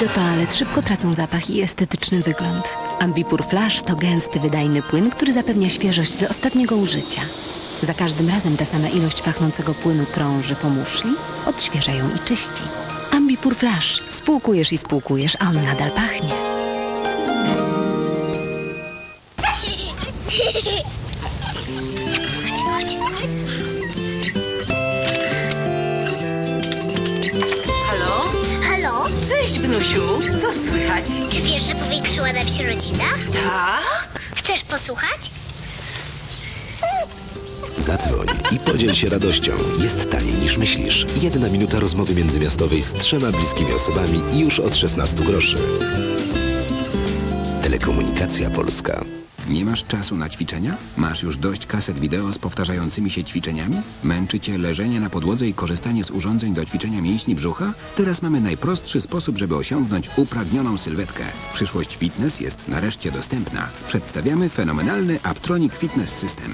do toalet szybko tracą zapach i estetyczny wygląd. Ambipur Flash to gęsty, wydajny płyn, który zapewnia świeżość do ostatniego użycia. Za każdym razem ta sama ilość pachnącego płynu krąży po muszli, odświeża ją i czyści. Ambipur Flash. Spłukujesz i spłukujesz, a on nadal pachnie. Się rodzina? Tak? Chcesz posłuchać? Zadzwoń i podziel się radością. Jest taniej niż myślisz. Jedna minuta rozmowy międzymiastowej z trzema bliskimi osobami i już od 16 groszy. Telekomunikacja Polska. Nie masz czasu na ćwiczenia? Masz już dość kaset wideo z powtarzającymi się ćwiczeniami? Męczy cię leżenie na podłodze i korzystanie z urządzeń do ćwiczenia mięśni brzucha? Teraz mamy najprostszy sposób, żeby osiągnąć upragnioną sylwetkę. Przyszłość fitness jest nareszcie dostępna. Przedstawiamy fenomenalny Aptronic Fitness System.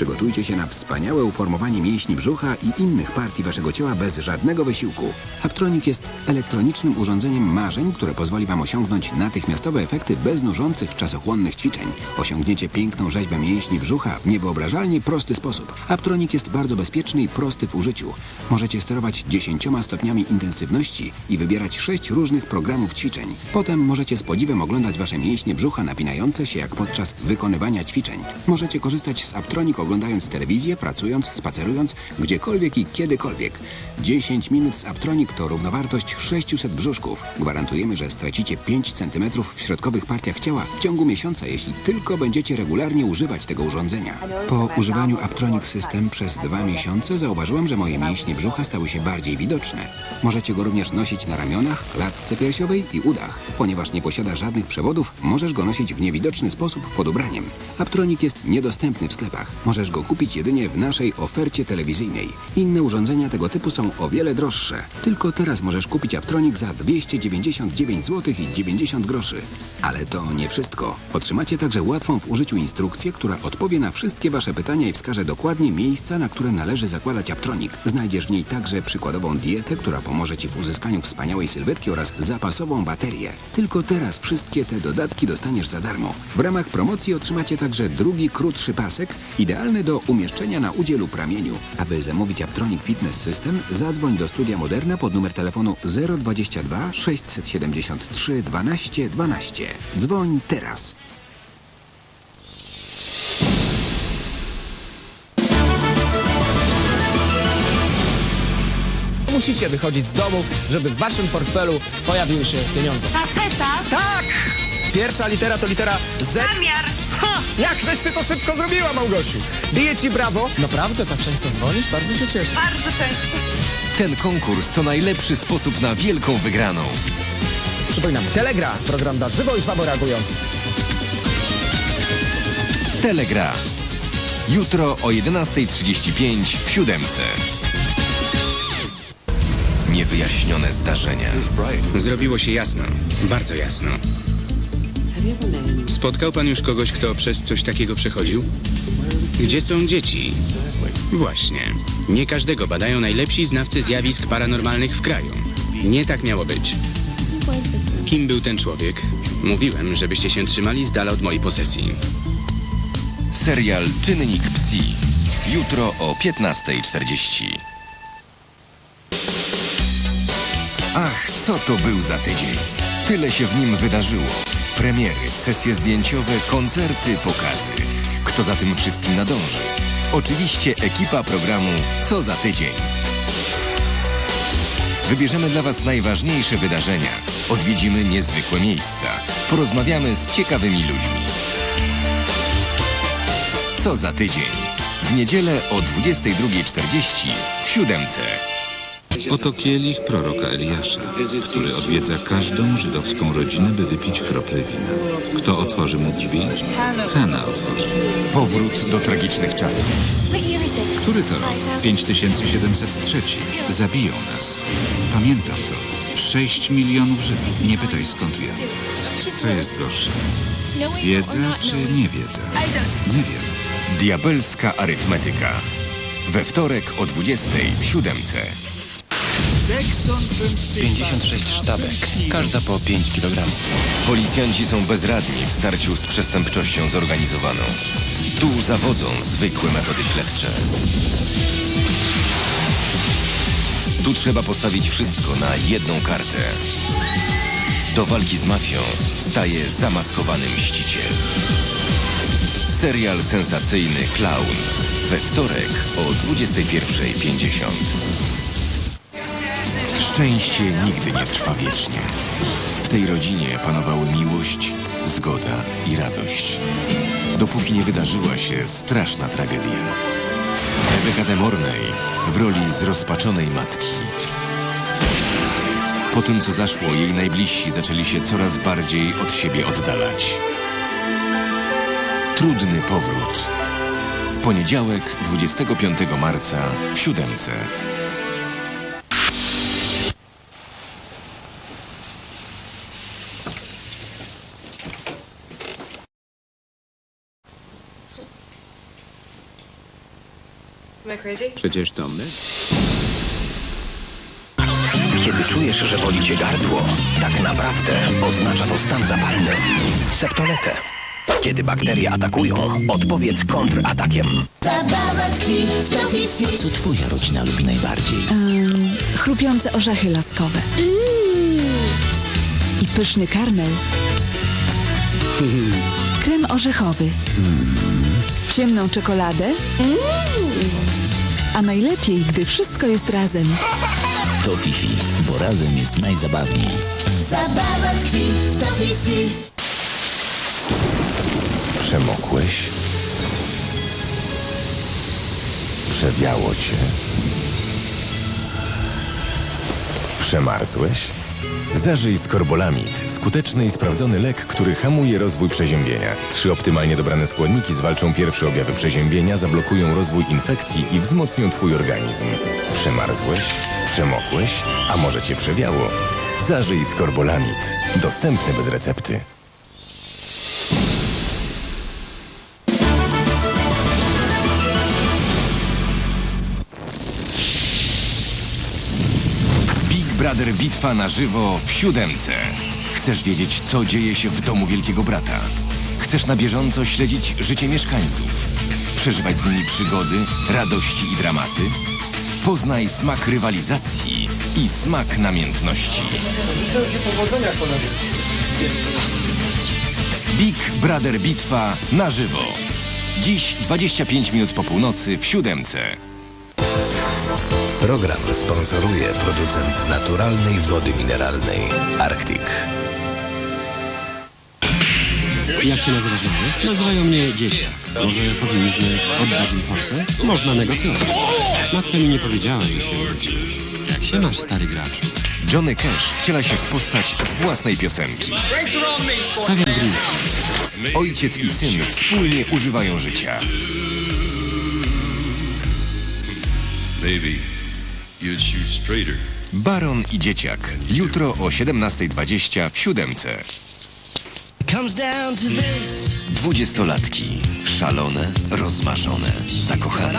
Przygotujcie się na wspaniałe uformowanie mięśni brzucha i innych partii waszego ciała bez żadnego wysiłku. Aptronic jest elektronicznym urządzeniem marzeń, które pozwoli wam osiągnąć natychmiastowe efekty bez nużących, czasochłonnych ćwiczeń. Osiągniecie piękną rzeźbę mięśni brzucha w niewyobrażalnie prosty sposób. Aptronic jest bardzo bezpieczny i prosty w użyciu. Możecie sterować 10 stopniami intensywności i wybierać 6 różnych programów ćwiczeń. Potem możecie z podziwem oglądać wasze mięśnie brzucha napinające się jak podczas wykonywania ćwiczeń. Możecie korzystać z Aptronic oglądając telewizję, pracując, spacerując, gdziekolwiek i kiedykolwiek. 10 minut z Aptronic to równowartość 600 brzuszków. Gwarantujemy, że stracicie 5 cm w środkowych partiach ciała w ciągu miesiąca, jeśli tylko będziecie regularnie używać tego urządzenia. Po używaniu Aptronic System przez dwa miesiące zauważyłem, że moje mięśnie brzucha stały się bardziej widoczne. Możecie go również nosić na ramionach, klatce piersiowej i udach. Ponieważ nie posiada żadnych przewodów, możesz go nosić w niewidoczny sposób pod ubraniem. Aptronic jest niedostępny w sklepach. Możesz go kupić jedynie w naszej ofercie telewizyjnej. Inne urządzenia tego typu są o wiele droższe. Tylko teraz możesz kupić Aptronic za 299 zł i 90 groszy. Ale to nie wszystko. Otrzymacie także łatwą w użyciu instrukcję, która odpowie na wszystkie wasze pytania i wskaże dokładnie miejsca, na które należy zakładać Aptronic. Znajdziesz w niej także przykładową dietę, która pomoże ci w uzyskaniu wspaniałej sylwetki oraz zapasową baterię. Tylko teraz wszystkie te dodatki dostaniesz za darmo. W ramach promocji otrzymacie także drugi, krótszy pasek, idealny do umieszczenia na udzie lub ramieniu. Aby zamówić Aptronic Fitness System, zadzwoń do Studia Moderna pod numer telefonu 022 673 12 12. Dzwoń teraz. Musicie wychodzić z domu, żeby w waszym portfelu pojawiły się pieniądze. Faceta, Tak! Pierwsza litera to litera Z. zamiar. Ha! Jakżeś ty to szybko zrobiła, Małgosiu? Biję ci brawo. Naprawdę tak często dzwonisz? Bardzo się cieszę. Bardzo często. Ten konkurs to najlepszy sposób na wielką wygraną. Przypominam, Telegra, program dla żywo i słabo reagujących. Telegra. Jutro o 11.35 w siódemce. Niewyjaśnione zdarzenia. Zrobiło się jasno, bardzo jasno. Spotkał pan już kogoś, kto przez coś takiego przechodził? Gdzie są dzieci? Właśnie. Nie każdego badają najlepsi znawcy zjawisk paranormalnych w kraju. Nie tak miało być. Kim był ten człowiek? Mówiłem, żebyście się trzymali z dala od mojej posesji. Serial Czynnik Psi. Jutro o 15.40. Ach, co to był za tydzień? Tyle się w nim wydarzyło. Premiery, sesje zdjęciowe, koncerty, pokazy. Kto za tym wszystkim nadąży? Oczywiście ekipa programu Co za tydzień. Wybierzemy dla Was najważniejsze wydarzenia. Odwiedzimy niezwykłe miejsca. Porozmawiamy z ciekawymi ludźmi. Co za tydzień? W niedzielę o 22.40 w siódemce. Oto kielich proroka Eliasza, który odwiedza każdą żydowską rodzinę, by wypić kroplę wina. Kto otworzy mu drzwi? Hanna otworzy. Powrót do tragicznych czasów. Który to rok? 5703. Zabiją nas. Pamiętam to. 6 milionów Żydów. Nie pytaj skąd wiem. Co jest gorsze? Wiedza czy niewiedza? Nie wiem. Diabelska arytmetyka. We wtorek o 20.00 w siódemce. 56 sztabek, każda po 5 kg. Policjanci są bezradni w starciu z przestępczością zorganizowaną. Tu zawodzą zwykłe metody śledcze. Tu trzeba postawić wszystko na jedną kartę. Do walki z mafią staje zamaskowany mściciel. Serial sensacyjny Clown we wtorek o 21.50. Szczęście nigdy nie trwa wiecznie. W tej rodzinie panowały miłość, zgoda i radość. Dopóki nie wydarzyła się straszna tragedia. Rebecca de Mornay w roli zrozpaczonej matki. Po tym, co zaszło, jej najbliżsi zaczęli się coraz bardziej od siebie oddalać. Trudny powrót. W poniedziałek, 25 marca w siódemce. Przecież to my. Kiedy czujesz, że boli cię gardło, tak naprawdę oznacza to stan zapalny. Septoletę. Kiedy bakterie atakują, odpowiedz kontratakiem. Co twoja rodzina lubi najbardziej? Chrupiące orzechy laskowe. I pyszny karmel. Krem orzechowy. Ciemną czekoladę. A najlepiej, gdy wszystko jest razem. To Fifi, bo razem jest najzabawniej. Przemokłeś? Przewiało cię? Przemarzłeś? Zażyj skorbolamid, skuteczny i sprawdzony lek, który hamuje rozwój przeziębienia. Trzy optymalnie dobrane składniki zwalczą pierwsze objawy przeziębienia, zablokują rozwój infekcji i wzmocnią twój organizm. Przemarzłeś? Przemokłeś? A może cię przewiało? Zażyj skorbolamid. Dostępny bez recepty. Brother Bitwa na żywo w siódemce. Chcesz wiedzieć, co dzieje się w domu Wielkiego Brata? Chcesz na bieżąco śledzić życie mieszkańców? Przeżywać z nimi przygody, radości i dramaty? Poznaj smak rywalizacji i smak namiętności. Big Brother Bitwa na żywo. Dziś 25 minut po północy w siódemce. Program sponsoruje producent naturalnej wody mineralnej Arctic. Jak się nazywasz mały? Nazywają mnie dzieciak. Może powinniśmy oddać im forsę? Można negocjować. Matka mi nie powiedziała, że się urodziłeś. Jak się masz, stary graczu? Johnny Cash wciela się w postać z własnej piosenki. Stawiam drink. Ojciec i syn wspólnie używają życia. Straighter. Baron i dzieciak. Jutro o 17.20 w siódemce. Dwudziestolatki. Szalone, rozmarzone, zakochane.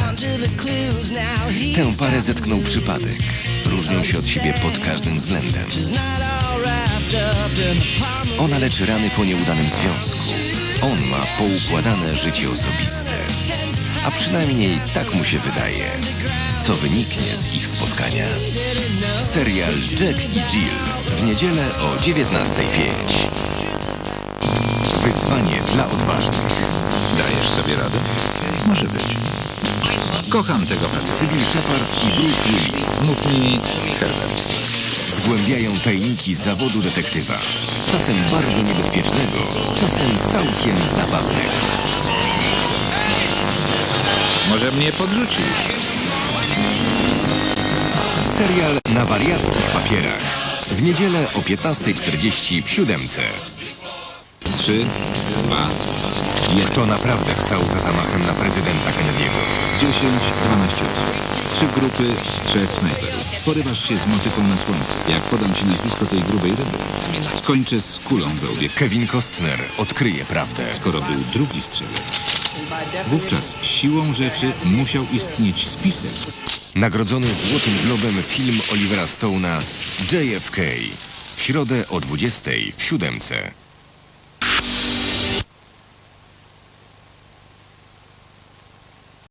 Tę parę zetknął przypadek. Różnią się od siebie pod każdym względem. Ona leczy rany po nieudanym związku. On ma poukładane życie osobiste. A przynajmniej tak mu się wydaje. Co wyniknie z ich spotkania? Serial Jack i Jill w niedzielę o 19.05. Wyzwanie dla odważnych. Dajesz sobie radę? Może być. Kocham tego faceta. Sybil Shepard i Bruce Willis Mów mi Herbert. zgłębiają tajniki zawodu detektywa. Czasem bardzo niebezpiecznego, czasem całkiem zabawnego. Może mnie podrzucisz? Serial na wariackich papierach. W niedzielę o 15.40 w siódemce. Trzy, dwa, Kto naprawdę stał za zamachem na prezydenta Kennedy'ego? 10, 12 osób. Trzy grupy, trzech snajperów. Porywasz się z motyką na słońce. Jak podam ci nazwisko tej grubej ryby, skończę z kulą we łbie. Kevin Costner odkryje prawdę. Skoro był drugi strzelec, wówczas siłą rzeczy musiał istnieć spisek. Nagrodzony Złotym Globem film Olivera Stone'a JFK. W środę o 20 w siódemce.